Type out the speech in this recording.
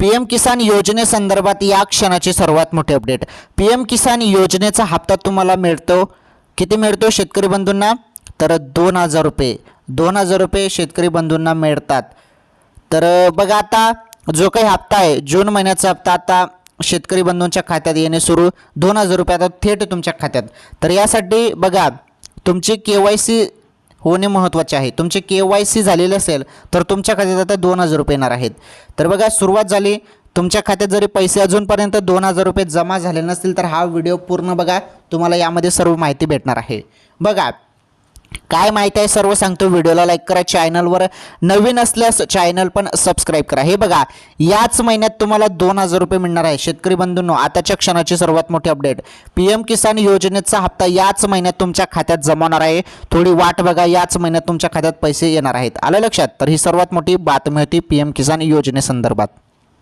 P M किसान योजनेसंदर्भात या क्षणाची सर्वात मोठी अपडेट पी एम किसान योजनेचा हप्ता तुम्हाला मिळतो. किती मिळतो शेतकरी बंधूंना? तर दोन हजार रुपये. दोन हजार रुपये शेतकरी बंधूंना मिळतात. तर बघा आता जो काही हप्ता आहे जून महिन्याचा हप्ता आता शेतकरी बंधूंच्या खात्यात येणे सुरू. दोन हजार रुपये आता थेट तुमच्या खात्यात. तर यासाठी बघा तुमची के वाय सी होणे महत्त्वाचे आहे. तुमचे के वाय सी झालेले असेल तर तुमच्या खात्यात आता दोन हजार रुपये येणार आहेत. तर बघा सुरुवात झाली. तुमच्या खात्यात जरी पैसे अजूनपर्यंत दोन हजार रुपये जमा झाले नसतील तर हा व्हिडिओ पूर्ण बघा. तुम्हाला यामध्ये सर्व माहिती भेटणार आहे. बघा काय माहिती आहे सर्व सांगतो. व्हिडिओला लाईक करा चॅनलवर नवीन असल्यास चॅनल पण सबस्क्राईब करा. हे बघा याच महिन्यात तुम्हाला दोन हजार रुपये मिळणार आहे. शेतकरी बंधूंनो आताच्या क्षणाची सर्वात मोठी अपडेट पी एम किसान योजनेचा हप्ता याच महिन्यात तुमच्या खात्यात जमा होणार आहे. थोडी वाट बघा याच महिन्यात तुमच्या खात्यात पैसे येणार आहेत. आलं लक्षात? तर ही सर्वात मोठी बातमी होती पी एम किसान योजनेसंदर्भात